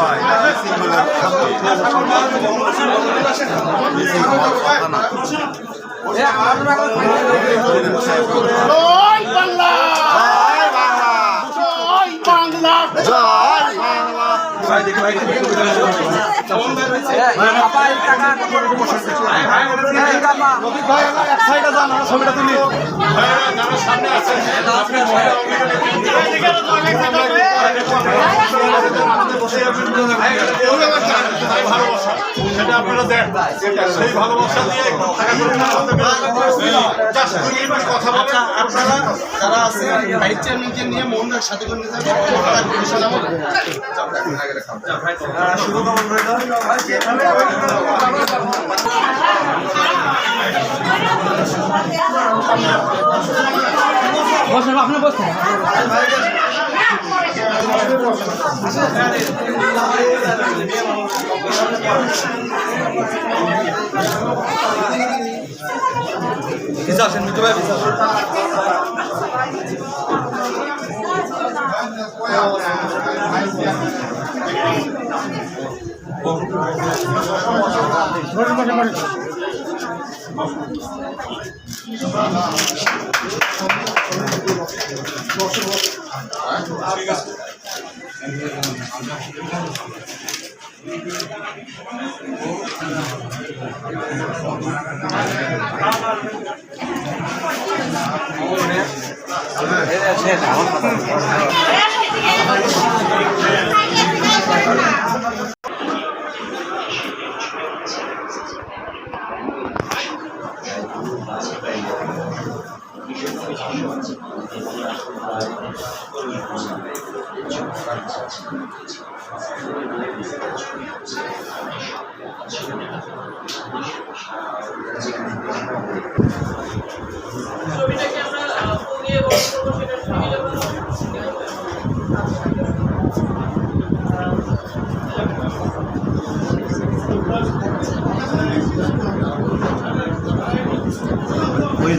ভাই ছবিটা সেটা দেন সেই ভালোবাসা আপনারা যারা আছে নিয়ে মোহনদার সাথে করে নিয়ে যাবে তার পরিষদ আমাদের ছবিটাকে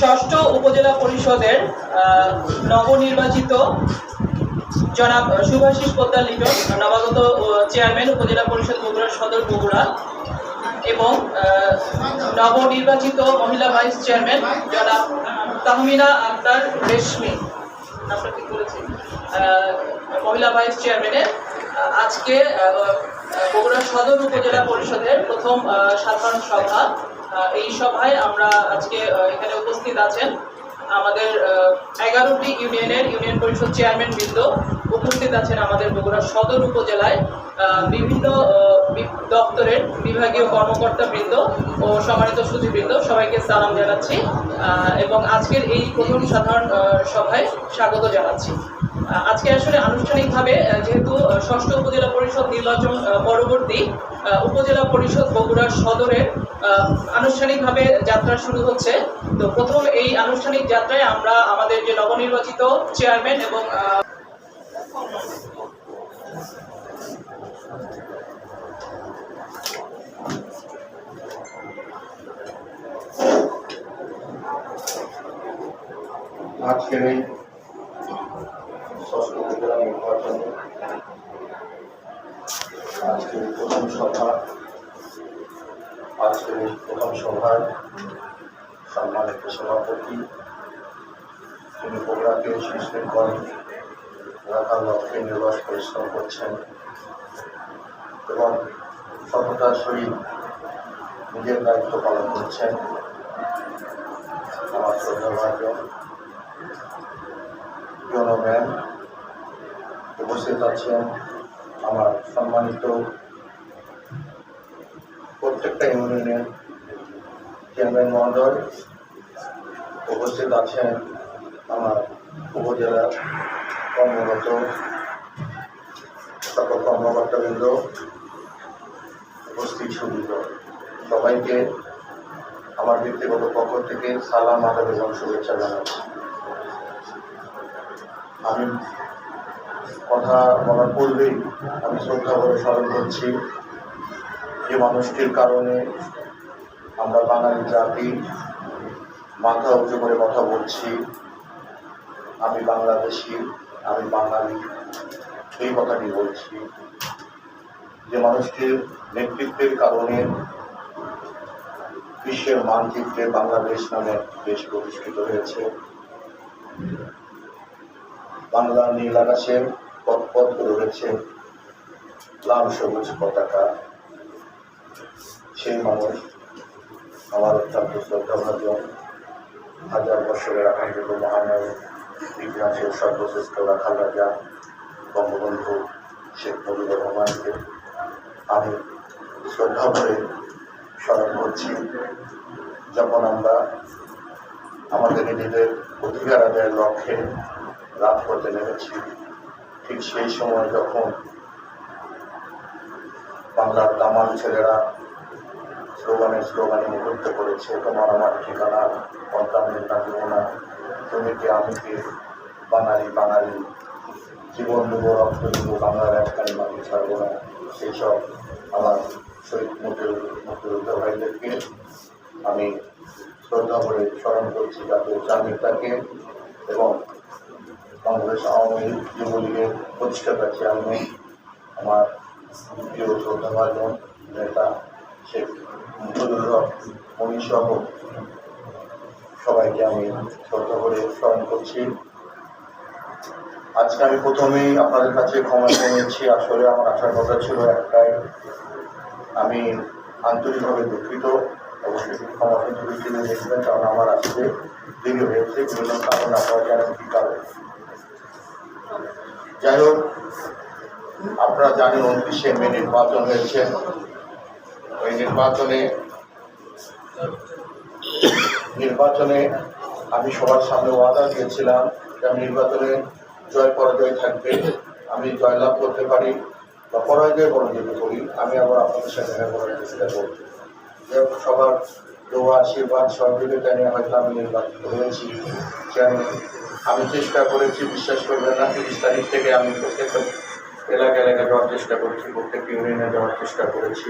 ষষ্ঠ উপজেলা পরিষদের নবনির্বাচিত জনাব সুভাষিস পোদ্দার লিটন, নবাগত চেয়ারম্যান, উপজেলা পরিষদ বগুড়া সদর বগুড়া এবং নবনির্বাচিত মহিলা ভাইস চেয়ারম্যান জনাব তাহমিনা আক্তার রেশমি। নামটা ঠিক বলেছি মহিলা ভাইস চেয়ারম্যানের আজকে বগুড়া সদর উপজেলা পরিষদের প্রথম সাধারণ সভা। এই সভায় আমরা আজকে এখানে উপস্থিত আছেন আমাদের এগারোটি ইউনিয়নের ইউনিয়ন পরিষদ চেয়ারম্যান বৃন্দ। উপস্থিত আছেন আমাদের বগুড়া সদর উপজেলায় বিভিন্ন দপ্তরের বিভাগীয় কর্মকর্তা বৃন্দ ও সম্মানিত সুধীবৃন্দ সবাইকে সালাম জানাচ্ছি এবং আজকের এই প্রথম সাধারণ সভায় স্বাগত জানাচ্ছি। আজকে আসলে আনুষ্ঠানিকভাবে যেহেতু ষষ্ঠ উপজেলা পরিষদ নির্বাচন পরবর্তী উপজেলা পরিষদ বগুড়া সদরের আনুষ্ঠানিকভাবে যাত্রা শুরু হচ্ছে। তো প্রথম এই আনুষ্ঠানিক যাত্রায় আমরা আমাদের যে নবনির্বাচিত চেয়ারম্যান এবং আজকের এই ষষ্ঠ উপজেলা নির্বাচনে আজকের এই প্রথম সভা। আজকের প্রথম সভায় সম্মানিত সভাপতি তিনি প্রোগ্রামকে সুশৃঙ্খল রাখার লক্ষ্যে নির্বাস পরিশ্রম করছেন। এবং সততার সহিত নিজের দায়িত্ব পালন করছেন। আমার শ্রদ্ধাভাজন জনম্যান উপস্থিত আছেন আমার সম্মানিত প্রত্যেকটা ইউনিয়নের চেয়ারম্যান মহোদয় উপস্থিত আছেন আমার উপজেলার কর্মরত সকল কর্মকর্তাবৃন্দ, উপস্থিত সুবিধ সবাইকে আমার ব্যক্তিগত পক্ষ থেকে সালাম, আদাব এবং শুভেচ্ছা জানাচ্ছি আমি কথা বলার পূর্বেই আমি শ্রদ্ধা করে স্মরণ করছি যে মানুষটির কারণে আমরা বাঙালি জাতি মাথা উঁচু করে কথা বলছি, আমি বাংলাদেশি, আমি বাঙালি, এই কথাটি বলছি। যে মানুষটির নেতৃত্বের কারণে বিশ্বের মানচিত্রে বাংলাদেশ নামে দেশ প্রতিষ্ঠিত হয়েছে। বাংলা নীল আকাশের পথ পথ রয়েছে লাল সবুজ পতাকা। সেই মানুষ আমার অত্যন্ত শ্রদ্ধাভাজন হাজার বছরের আকাঙ্ক্ষিত মহানায়ক ইতিহাসের সর্বশ্রেষ্ঠ রাখাল রাজা, বঙ্গবন্ধু শেখ মুজিবুর রহমানকে আমি শ্রদ্ধা করে স্মরণ করছি। যখন আমরা আমাদের নিজেদের অধিকার আদায়ের লক্ষ্যে রাত করতে নেমেছি, ঠিক সেই সময় যখন বাংলার তামাল ছেলেরা স্লোগানে স্লোগানে মুহূর্ত করেছে তোমার আমার ঠিকানা পদ্মামের না তুমি কি আমি কে বাঙালি? বাঙালি। জীবন দেব, রক্ত দেব, বাংলার একখানি মাটি ছাড়বো না। সেই সব আমার শহীদ মুক্তির মুক্তিযুদ্ধ ভাইদেরকে আমি শ্রদ্ধা করে স্মরণ করছি চার নেতাকে এবং কংগ্রেস আওয়ামী লীগ যুবলীগের প্রতিষ্ঠাতা চেয়ারম্যান আমার প্রিয় শ্রদ্ধাভাজন নেতা শেখ রহমান সবাইকে আমি শ্রদ্ধা করে স্মরণ করছি। আজকে আমি প্রথমেই আপনাদের কাছে ক্ষমা নিচ্ছি। আসলে আমার আসার কথা ছিল একটাই, আমি আন্তরিকভাবে দুঃখিত। অবশ্যই ক্ষমা কিন্তু দৃষ্টিতে দেখবেন, কারণ আমার আসতে দেরি হয়েছে, বিভিন্ন কারণ আপনারা জানেন কি কারণ? যাই হোক, আপনারা জানেন উনত্রিশে মে নির্বাচন হয়েছে। ওই নির্বাচনে নির্বাচনে আমি সবার সামনে ওয়াদা দিয়েছিলাম যে আমি নির্বাচনে জয় পরাজয় থাকবে, আমি জয়লাভ করতে পারি বা পরাজয় যদি করি, আমি আবার আপনাদের সাথে দেখা করার চেষ্টা করব। সবার দোয়া, আশীর্বাদ সহযোগিতা নিয়ে হয়তো আমি নির্বাচিত হয়েছি। চেয়ারম্যান আমি চেষ্টা করেছি, বিশ্বাস করবেন না, তিরিশ তারিখ থেকে আমি প্রত্যেকটা এলাকা এলাকায় যাওয়ার চেষ্টা করেছি, প্রত্যেক ইউনিয়নে যাওয়ার চেষ্টা করেছি।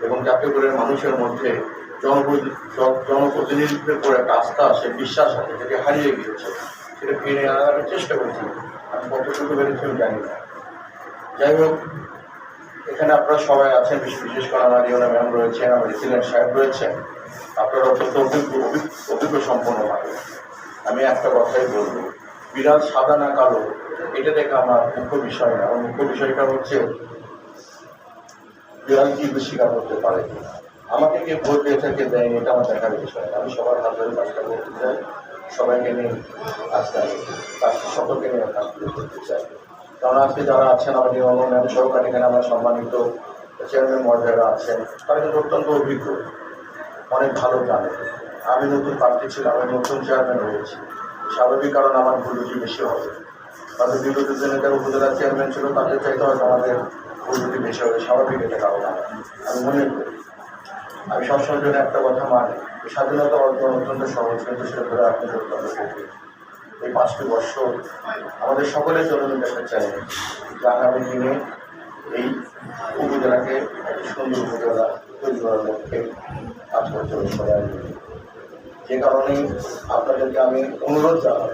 এবং যাতে করে মানুষের মধ্যে জনপ্রতি- জন- জনপ্রতিনিধিত্বের উপর একটা আস্থা, সে বিশ্বাস আছে যেটা হারিয়ে গিয়েছে। সেটা ফিরে আনার চেষ্টা করেছি। আমি কতটুকু পেরেছি আমি জানি না। যাই হোক, এখানে আপনারা সবাই আছেন বিশেষ করে আমার ইউনা ম্যাম রয়েছেন, আমার রেসিডেন্ট সাহেব রয়েছেন। আপনারা অত্যন্ত অভিজ্ঞ- অভিজ্ঞ সম্পন্ন মানুষ। আমি একটা কথাই বলব। বিড়াল সাদা না কালো, এটা দেখে আমার মুখ্য বিষয় না। আমার মুখ্য বিষয়টা হচ্ছে কি শিকার করতে পারে আমাকে কে ভোট দিয়ে কে দেয়নি, এটা আমার দেখার বিষয় আমি সবার হাত ধরে কাজটা করতে চাই, সবাইকে নিয়ে আজকে আমি সকলকে নিয়ে কাজ করতে চাই। কারণ আজকে যারা আছেন আমাদের অন্যান্য সরকার, এখানে আমার সম্মানিত চেয়ারম্যান মর্যাদা আছেন, তারা কিন্তু অত্যন্ত অভিজ্ঞ। অনেক ভালো জানে আমি নতুন প্রার্থী ছিলাম, আমি নতুন চেয়ারম্যান হয়েছি। স্বাভাবিক কারণ আমার ভুলুটি বেশি হবে। তাদের বিরোধী যে নেতার উপজেলা চেয়ারম্যান ছিল, তাদের চাইতে হয়তো আমাদের ভুলুটি বেশি হবে স্বাভাবিক এটা কারণ। আমি মনে করি আমি সবসময় জন্য একটা কথা মানি স্বাধীনতা অর্জন অত্যন্ত সহজ কিন্তু সেটা ধরে আপনি অত্যন্ত কঠিন এই পাঁচটি বছর আমাদের সকলের জন্য একটা চাই যে আগামী দিনে এই উপজেলাকে একটি সুন্দর উপজেলা তৈরি করার লক্ষ্যে কাজ করতে সবাই যে কারণে আপনাদেরকে আমি অনুরোধ জানাব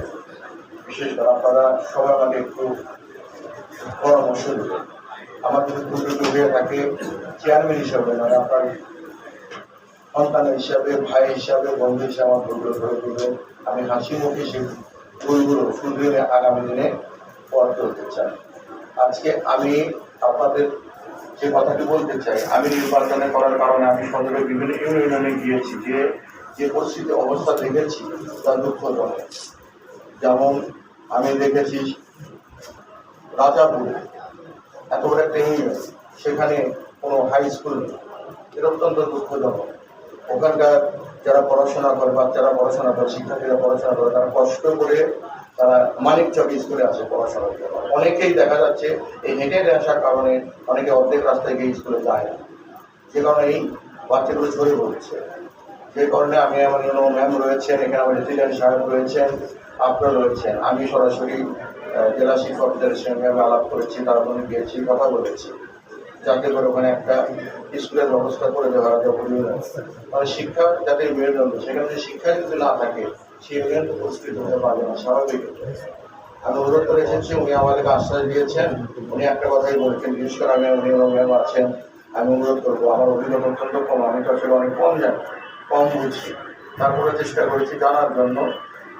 বিশেষ করে আপনারা সবাই আমাকে একটু পরামর্শ দেবেন দুটো হয়ে থাকে চেয়ারম্যান হিসাবে নয় আপনার সন্তান হিসাবে, ভাই হিসাবে, বন্ধু হিসাবে আমার ভুলগুলো ধরে তুলবেন। আমি হাসি মুখে সেই ভুলগুলো শুধরে আগামী দিনে পথ চলতে চাই। আজকে আমি আপনাদের যে কথাটি বলতে চাই, আমি নির্বাচনে করার কারণে আমি সদরের বিভিন্ন ইউনিয়নে গিয়েছি, যে যে পরিস্থিতি অবস্থা দেখেছি তা দুঃখজনক। যেমন আমি দেখেছি রাজাপুরে এত বড় একটা ইউনিয়ন সেখানে কোনো হাই স্কুল এটা অত্যন্ত দুঃখজনক। ওখানকার যারা পড়াশোনা করে, বাচ্চারা পড়াশোনা করে, শিক্ষার্থীরা পড়াশোনা করে, তারা কষ্ট করে তারা মানিক চক স্কুলে আসে পড়াশোনার জন্য অনেকেই দেখা যাচ্ছে এই হেঁটে হেঁটে আসার কারণে অনেকে অর্ধেক রাস্তায় গিয়ে স্কুলে যায় না। যে কারণে এই বাচ্চাগুলো ঝরে পড়ছে। যে কারণে আমি আমার ম্যাম রয়েছেন, এখানে আমার রেসিডেন্ট সাহেব রয়েছেন, আপনারা রয়েছেন। আমি সরাসরি জেলা শিক্ষকদের সঙ্গে আমি আলাপ করেছি, তার ওখানে গিয়েছি কথা বলেছি। যাতে করে ওখানে একটা স্কুলের ব্যবস্থা করে দেওয়া হয় মানে শিক্ষা যাতে ইউনিয়ন সেখানে যদি শিক্ষা যদি না থাকে, সেই ইউনিয়ন উপস্থিত হতে পারবে না, স্বাভাবিক। আমি অনুরোধ করে এসেছি, উনি আমাদেরকে আশ্বাস দিয়েছেন। উনি একটা কথাই বলেছেন বিশেষ করে আমি উনি ম্যাম আছেন, আমি অনুরোধ করব। আমার অভিজ্ঞতা অত্যন্ত কম, আমি তো আসলে অনেক কম জানি, কম বুঝি। তারপরে চেষ্টা করেছি জানার জন্য।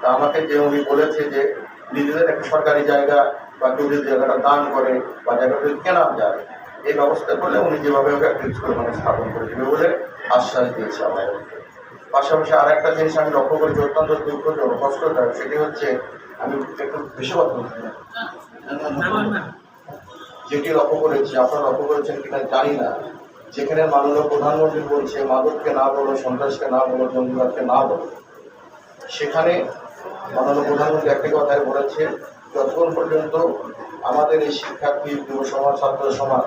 তা আমাকে যে উনি বলেছে যে নিজেদের একটা সরকারি জায়গা বা কেউ যদি জায়গাটা দান করে বা জায়গাটা কেনা যায়, এই ব্যবস্থা করলে উনি যেভাবে হোক একটা স্কুল মানে স্থাপন করে দেবে বলে আশ্বাস দিয়েছে আমাদেরকে পাশাপাশি আর একটা জিনিস আমি লক্ষ্য করেছি, অত্যন্ত দুঃখজনক, কষ্টদায়ক, সেটি হচ্ছে আমি একটু বেশি কথা বলছি। যেটি লক্ষ্য করেছি, আপনারা লক্ষ্য করেছেন কিনা জানি না। যেখানে মাননীয় প্রধানমন্ত্রী বলছে, মাদককে না বলো, সন্ত্রাসকে না বলো, জঙ্গিবাদকে না বলো। সেখানে মাননীয় প্রধানমন্ত্রী একটি কথাই বলেছে যতক্ষণ পর্যন্ত আমাদের এই শিক্ষার্থী যুব সমাজ, ছাত্র সমাজ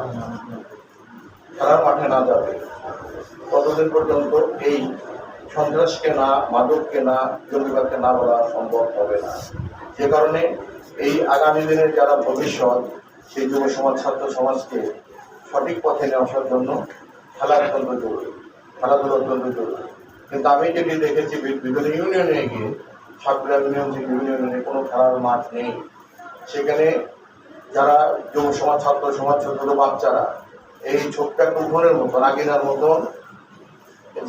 খেলার মাঠে না যাবে, ততদিন পর্যন্ত এই সন্ত্রাসকে না, মাদককে না, জঙ্গিবাদকে না বলা সম্ভব হবে না। যে কারণে এই আগামী দিনের যারা ভবিষ্যৎ, সেই যুব সমাজ, ছাত্র সমাজকে সঠিক পথে নিয়ে আসার জন্য খেলা অত্যন্ত জরুরি, খেলাধুলা অত্যন্ত জরুরি। কিন্তু আমি যেটি দেখেছি বিভিন্ন ইউনিয়নে গিয়ে সাতগ্রাম ইউনিয়ন ইউনিয়নে কোনো খেলার মাঠ নেই। সেখানে যারা যুব সমাজ, ছাত্র সমাজ, ছোট বাচ্চারা এই ছোট্ট উঠোনের মতন আগিনার মতন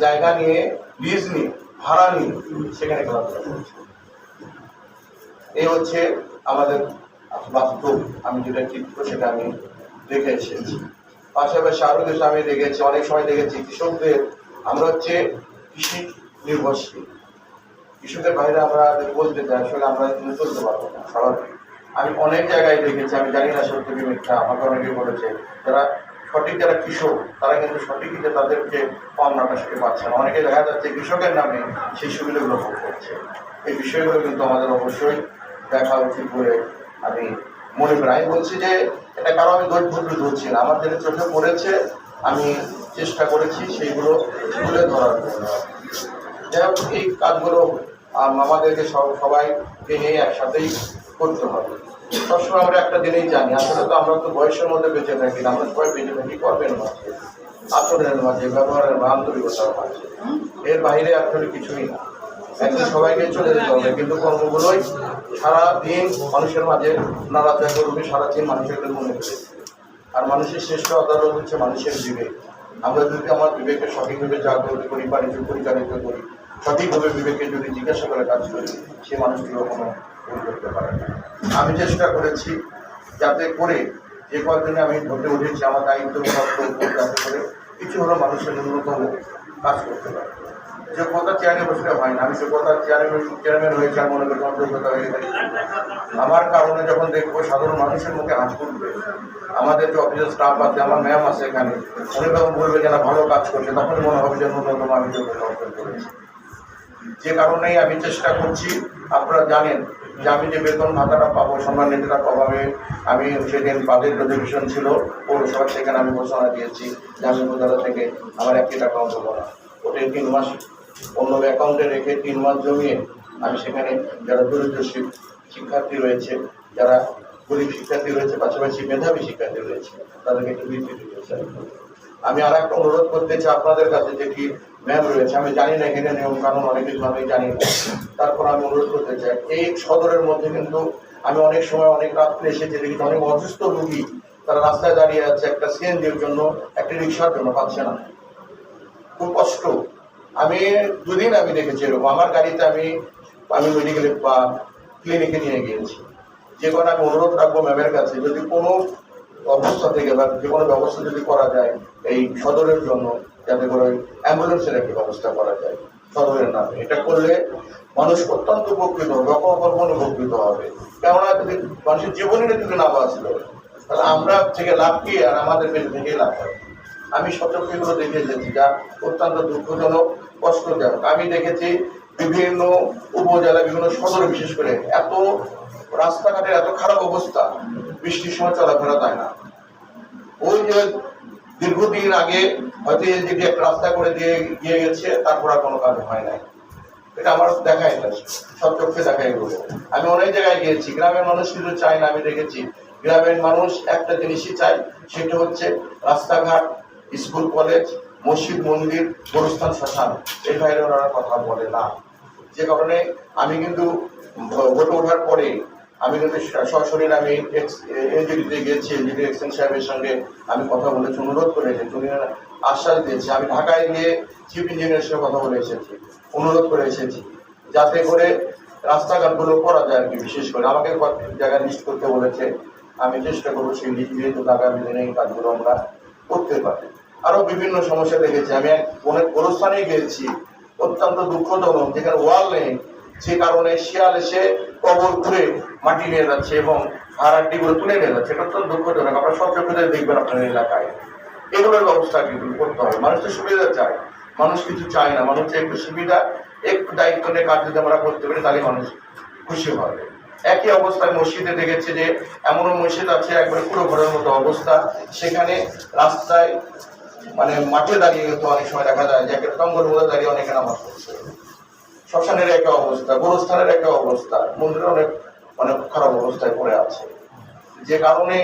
জায়গা নিয়ে লিজ নিয়ে, ভাড়া নিয়ে সেখানে খেলাধুলা এই হচ্ছে আমাদের বাস্তব, আমি যেটা চিত্র সেটা আমি দেখে এসেছি। পাশাপাশি আরও কিছু আমি দেখেছি, অনেক সময় দেখেছি কৃষকদের। আমরা হচ্ছে কৃষি নির্ভরশীল। কৃষকের বাইরে আমরা বলতে চাই, আসলে আমরা কিন্তু চলতে পারব না স্বাভাবিক আমি অনেক জায়গায় দেখেছি, আমি জানি না সত্য কি মিথ্যা, আমাকে অনেকে বলেছে, যারা সঠিক যারা কৃষক, তারা কিন্তু সঠিকই যে তাদেরকে পাওনাটা সেটা পাচ্ছে না। অনেকে দেখা যাচ্ছে কৃষকের নামে সেই সুবিধাগুলো ভোগ করছে। এই বিষয়গুলো কিন্তু আমাদের অবশ্যই দেখা উচিত বলে আমি মনে করি। আমি বলছি যে, এটা কারও আমি দোষ ভুল ধরছি না। আমার যেটা চোখে পড়েছে, আমি চেষ্টা করেছি সেইগুলো তুলে ধরার জন্য। যাই হোক, এই কাজগুলো আমাদেরকে সব- সবাইকে নিয়ে একসাথেই করতে হবে। সবসময় আমরা একটা জিনিস জানি, আসলে তো আমরা তো বয়সের মধ্যে বেঁচে থাকি না, আমরা সবাই বেঁচে থাকি কর্মের মাঝে, আচরণের মাঝে, ব্যবহারের আন্তরিকতার মাঝে। এর বাইরে আসলে কিছুই না। একদিন সবাইকে চলে যেতে হবে, কিন্তু কর্মগুলোই সারাদিন মানুষের মাঝে নাড়াচাড়া করবে, সারাদিন মানুষের মনে করে আর মানুষের শ্রেষ্ঠ আদালত হচ্ছে মানুষের বিবেক। আমরা যদি আমার বিবেকে সঠিকভাবে জাগ্রত করি, বাণিজ্য পরিচালিত করি সঠিকভাবে বিবেকে যদি জিজ্ঞাসা করে কাজ করি সে মানুষটি কখনো ভুল করতে পারে না। আমি চেষ্টা করেছি যাতে করে যে কয়েকদিনে আমি ভোটে উঠেছি, আমার দায়িত্ব যাতে করে কিছু হলো মানুষের ন্যূনতম কাজ করতে পারে। যোগ্যতা চেয়ারে বসলে হয় না। আমি যে যোগ্যতা চেয়ারম্যান চেয়ারম্যান হয়েছে, আমি মনে করি যোগ্যতা হয়ে গেছে। আমার কারণে যখন দেখব সাধারণ মানুষের মুখে হাত করবে আমাদের যে অফিসের স্টাফ আছে, আমার ম্যাম আছে এখানে, উনি যখন বলবে যে না, ভালো কাজ করছে। তখন মনে হবে যে ন্যূনতম আমি যোগ্যতা অর্জন করেছি। যে কারণেই আমি চেষ্টা করছি, আপনারা জানেন যে আমি যে বেতন ভাতাটা পাবো সম্মানিতটা পাবে, আমি সেদিন বাজেট রেজলিউশন ছিল পৌরসভা সেখানে আমি ঘোষণা দিয়েছি যে আমি থেকে আমার একটি টাকাও দেবো না। ওটা তিন মাস। অন্য অ্যাকাউন্টে রেখে তিন মাস জমিয়ে আমি সেখানে যারা দরিদ্র শিক্ষার্থী রয়েছে, যারা গরিব শিক্ষার্থী রয়েছে, পাশাপাশি মেধাবী শিক্ষার্থী রয়েছে, তাদেরকে একটু আমি আর একটা অনুরোধ করতে চাই আপনাদের কাছে যে কি ম্যাম রয়েছে। আমি জানি না এখানে নিয়ম কানুন, অনেক কিছু আমি জানি না। তারপর আমি অনুরোধ করতে চাই, এই সদরের মধ্যে কিন্তু আমি অনেক সময়, অনেক রাত্রে এসেছি, দেখি অনেক অসুস্থ রুগী। তারা রাস্তায় দাঁড়িয়ে আছে একটা সিএনজির জন্য, একটা রিক্সার জন্য পাচ্ছে না। খুব কষ্ট। আমি দুদিন আমি দেখেছি এরকম। আমার গাড়িতে আমি আমি মেডিকেলে বা ক্লিনিকে নিয়ে গিয়েছি। যে কোনো আমি অনুরোধ রাখব ম্যামের কাছে, যদি কোনো অবস্থা থেকে বা যে কোনো ব্যবস্থা যদি করা যায় এই সদরের জন্য যাতে করে অ্যাম্বুলেন্সের একটা ব্যবস্থা করা যায়। সদরের নামে। এটা করলে মানুষ অত্যন্ত উপকৃত হবে অকল্পন উপকৃত হবে। কেননা যদি মানুষের জীবনের যদি না বাঁচলো তাহলে আমরা থেকে লাভ কি আর আমাদের পেছন থেকে লাভ হবে আমি সতর্কগুলো দেখে এসেছি, যা অত্যন্ত দুঃখজনক, কষ্টদায়ক। আমি দেখেছি বিভিন্ন উপজেলা, বিভিন্ন সদরে বিশেষ করে এত রাস্তাঘাটের এত খারাপ অবস্থা, বৃষ্টির সময় চলাফেরা যায় না। ওই যে দীর্ঘদিন আগে হয়তো যে একটা রাস্তা করে দিয়ে গিয়ে গেছে, তারপর আর কোনো কাজ হয় নাই। এটা আমার দেখাই না সব চোখে দেখাই এগুলো আমি অনেক জায়গায় গিয়েছি, গ্রামের মানুষ কিন্তু চায় না, আমি দেখেছি। গ্রামের মানুষ একটা জিনিসই চায়, সেটা হচ্ছে রাস্তাঘাট, স্কুল, কলেজ, মসজিদ, মন্দির, গোরস্থান, শ্মশান। এই বাইরে ওনারা কথা বলে না। যে কারণে আমি কিন্তু ভোটে ওঠার পরে আমি কিন্তু সরাসরি আমি এনজিডিতে গিয়েছি এনজিডি এক্সচেঞ্জ সাহেবের সঙ্গে আমি কথা বলেছি, অনুরোধ করেছি উনি আশ্বাস দিয়েছে। আমি ঢাকায় গিয়ে চিফ ইঞ্জিনিয়ারের সঙ্গে কথা বলে এসেছি, অনুরোধ করে এসেছি, যাতে করে রাস্তাঘাটগুলো করা যায় আর কি, বিশেষ করে। আমাকে কয়েকটি জায়গায় লিস্ট করতে বলেছে। আমি চেষ্টা করব সেই লিস্ট দিয়ে তো আগামী দিনে এই কাজগুলো আমরা করতে পারি। আরও বিভিন্ন সমস্যা দেখেছি। আমি অনেক গোরস্থানে গিয়েছি অত্যন্ত দুঃখজনক। যেখানে ওয়াল নেই, সে কারণে শিয়াল এসে কবর ঘুরে মাটি নিয়ে যাচ্ছে এবং হারাটি গুলো তুলে নিয়ে যাচ্ছে। এটা অত্যন্ত দুঃখজনক। আপনারা সব চোখে দেখবেন আপনার এলাকায়। এগুলোর ব্যবস্থা কিন্তু করতে হবে। মানুষ তো সুবিধা চায়। মানুষ কিছু চায় না। মানুষ একটু সুবিধা, একটু দায়িত্ব নিয়ে কাজ যদি আমরা করতে পারি, তাহলে মানুষ খুশি হবে। একই অবস্থায় মসজিদে দেখেছে যে, এমনও মসজিদ আছে, একবারে পুরো ঘরের মতো অবস্থা। সেখানে রাস্তায় মানে মাঠে দাঁড়িয়ে তো অনেক সময় দেখা যায় যে একটা টঙ্গল দাঁড়িয়ে অনেকে নামাজ পড়ছে। শ্মশানের একটা অবস্থা, গোরস্থানের একটা অবস্থা মন্দিরের অনেক অনেক খারাপ অবস্থায় পড়ে আছে। যে কারণে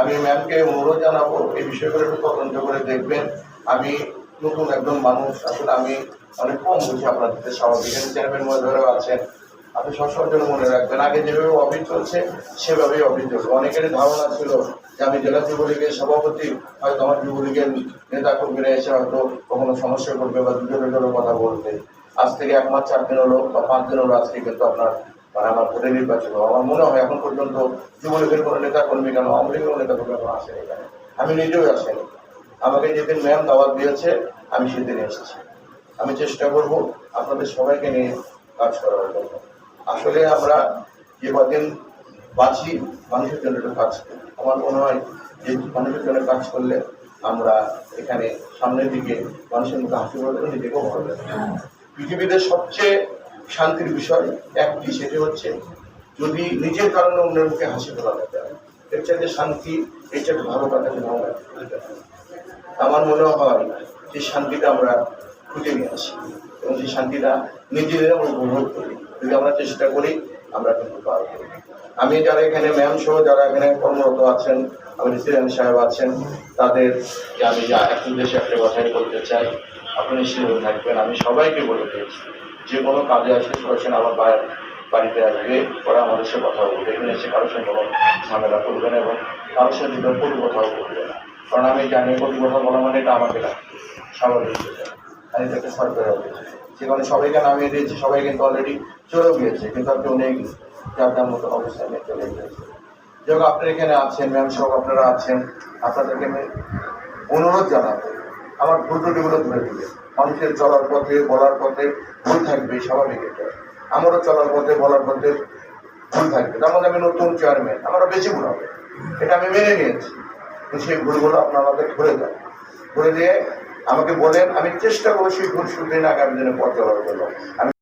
আমি ম্যামকে অনুরোধ জানাব, এই বিষয়গুলো একটু তদন্ত করে দেখবেন। আমি নতুন একজন মানুষ, আসলে আমি অনেক কম বুঝি আপনাদের স্বাভাবিক চেয়ারম্যান মহোদয়রাও আছেন। আপনি সবসময় জন্য মনে রাখবেন, আগে যেভাবে অফিস চলছে, সেভাবেই অফিস চলছে অনেকেরই ধারণা ছিল যে আমি জেলা যুবলীগের সভাপতি, হয়তো আমার যুবলীগের নেতা কর্মীরা এসে হয়তো কখনো সমস্যা করবে বা দুজনের জন্য কথা বলবে। আজ থেকে এক মাস চার দিন হলো বা পাঁচ দিন হলো আজকে কিন্তু আপনার মানে আমার ভোটে নির্বাচন হলো। আমার মনে হয় এখন পর্যন্ত যুবলীগের কোনো নেতা কর্মী কেন, আওয়ামী লীগের কোনো নেতা কর্মী এখন আসেনি এখানে আমি নিজেও আসেনি। আমাকে যেদিন ম্যাম দাওয়াত দিয়েছে, আমি সেদিন এসেছি। আমি চেষ্টা করব আপনাদের সবাইকে নিয়ে কাজ করার জন্য। আসলে আমরা যে কদিন বাঁচি, মানুষের জন্য একটু কাজ করি। আমার মনে হয় যে মানুষের জন্য কাজ করলে আমরা এখানে সামনের দিকে মানুষের মুখে হাসি বলতে নিজেকেও ভালো লাগে। পৃথিবীতে সবচেয়ে শান্তির বিষয় একটি, সেটি হচ্ছে যদি নিজের কারণে অন্যের মুখে হাসি ফোলানো যায় এর চাইতে শান্তি, এর চাইতে ভালো লাগে আমার মনে হয় যে শান্তিটা আমরা খুঁজে নিয়ে আসি এবং সেই শান্তিটা নিজেদের আমরা উপভোগ করি। যদি আমরা চেষ্টা করি, আমরা কিন্তু পারব আমি যারা এখানে ম্যাম সহ যারা এখানে কর্মরত আছেন আমাদের সিরিয়ান সাহেব আছেন, তাদের আমি এখন দেশে একটা কথাই বলতে চাই আপনি নিশ্চিত থাকবেন, আমি সবাইকে বলে দিয়েছি, যে কোনো কাজে আসলে সরাসরি আমার বাইরে বাড়িতে আসবে, ওরা আমাদের সাথে কথা বলবে, এখানে এসে কারোর সঙ্গে কোনো ঝামেলা করবে না এবং কারোর সাথে কোনো কথাও করবে না। কারণ আমি জানি প্রতি কথা বলা মানে এটা আমাকে না, স্বাভাবিক। আর এটা একটা সরকারের অফিস সেখানে সবাইকে নামিয়ে দিয়েছি, সবাই কিন্তু অলরেডি চলেও গিয়েছে, কিন্তু আপনি অনেক যার মতো নিয়ে চলে গিয়েছে যখন আপনারা এখানে আছেন, ম্যাম সব আপনারা আছেন, আপনাদেরকে আমি অনুরোধ জানাব আমার ভুল ডেভেলপমেন্ট হবে মানুষের চলার পথে, বলার পথে ভুল থাকবে, স্বাভাবিক এটা। আমারও চলার পথে, বলার পথে ভুল থাকবে। তার মধ্যে আমি নতুন চেয়ারম্যান আমারও বেশি ভুল হবে। এটা আমি মেনে নিয়েছি। সেই ভুলগুলো আপনার আমাকে ধরে দেন ধরে দিয়ে আমাকে বলেন, আমি চেষ্টা করব সেই ভুল শুধরে আগামী দিনে পথ চলার জন্য। আমি